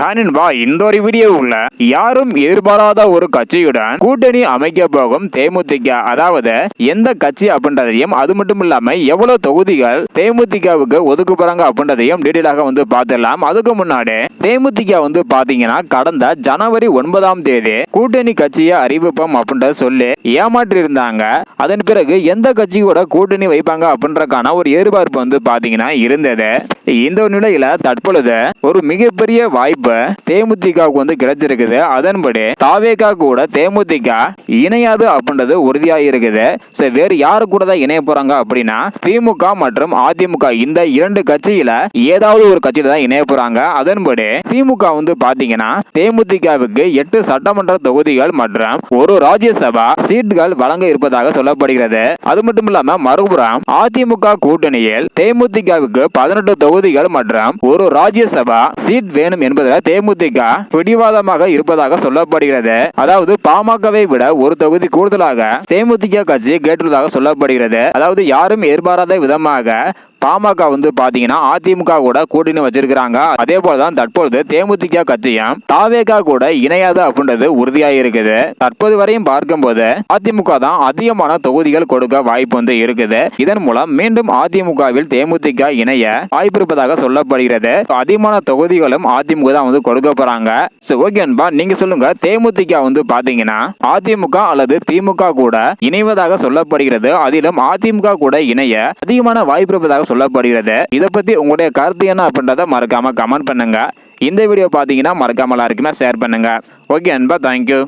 ஹானின்பா இந்த ஒரு வீடியோவுல யாரும் எதிர்பாராத ஒரு கட்சியுடன் கூட்டணி அமைக்க போகும் தேமுதிக. அதாவது எந்த கட்சி அப்படின்றதையும் அது மட்டும் இல்லாம எவ்வளவு தொகுதிகள் தேமுதிகவுக்கு ஒதுக்கு போறாங்க அப்படின்றதையும் டீட்டெயிலாக வந்து பார்த்துடலாம். அதுக்கு முன்னாடி தேமுதிக வந்து பாத்தீங்கன்னா கடந்த ஜனவரி ஒன்பதாம் தேதி கூட்டணி கட்சியை அறிவிப்போம் அப்படின்றத சொல்லி ஏமாற்றி இருந்தாங்க அதன் பிறகு எந்த கட்சியோட கூட்டணி வைப்பாங்க அப்படின்றக்கான ஒரு எதிர்பார்ப்பு வந்து பாத்தீங்கன்னா இருந்தது. இந்த நிலையில தற்பொழுது ஒரு மிகப்பெரிய வாய்ப்பு தேமுதிகவுக்கு வந்து கிடைச்சிருக்குது. அதன்படி தாவேகா கூட தேமுதிக இணையாது அப்படின்றது உறுதியாக இருக்குது. சரி வேறு யாரு கூட தான் இணைய போறாங்க அப்படின்னா திமுக மற்றும் அதிமுக இந்த இரண்டு கட்சியில ஏதாவது ஒரு கட்சியில தான் இணைய போறாங்க. அதன்படி திமுக வந்து பாத்தீங்கன்னா தேமுதிகவுக்கு எட்டு சட்டமன்ற தொகுதிகள் மற்றும் ஒரு ராஜ்யசபா சீட்டுகள் வழங்க இருப்பதாக சொல்லப்படுகிறது. அது மட்டும் இல்லாம மறுபுறம் அதிமுக கூட்டணியில் தேமுதிகவுக்கு பதினெட்டு தொகுதிகள் மற்றும் ஒரு ராஜ்யசபா சீட் வேணும் என்பதில் தேமுதிக பிடிவாதமாக இருப்பதாக சொல்லப்படுகிறது. அதாவது பாமகவை விட ஒரு தொகுதி கூடுதலாக தேமுதிக கட்சி கேட்டுள்ளதாக சொல்லப்படுகிறது. அதாவது யாரும் எதிர்பாராத விதமாக பாமக வந்து பாத்தீங்கன்னா அதிமுக கூட கூட்டணி வச்சிருக்கிறாங்க. அதே போலதான் தற்பொழுது தேமுதிக கட்சியும் தாவேகா கூட இணையாது அப்படின்றது உறுதியாக இருக்குது. தற்போது வரையும் பார்க்கும்போது அதிமுக தான் அதிகமான தொகுதிகள் கொடுக்க வாய்ப்பு வந்து இருக்குது. இதன் மூலம் மீண்டும் அதிமுகவில் தேமுதிக இணைய வாய்ப்பு இருப்பதாக சொல்லப்படுகிறது. அதிகமான தொகுதிகளும் அதிமுக தான் வந்து கொடுக்க போறாங்க. ஓகே அன்பா நீங்க சொல்லுங்க தேமுதிக வந்து பாத்தீங்கன்னா அதிமுக அல்லது திமுக கூட இணைவதாக சொல்லப்படுகிறது. அதிலும் அதிமுக கூட இணைய அதிகமான வாய்ப்பு இருப்பதாக சொல்லப்படுகிறது. இதை பத்தி உங்களுடைய கருத்து என்ன அப்படின்றத மறக்காம கமெண்ட் பண்ணுங்க. இந்த வீடியோ பார்த்தீங்கன்னா மறக்காம எல்லாருக்குமே ஷேர் பண்ணுங்க. ஓகே அன்பா தேங்க்யூ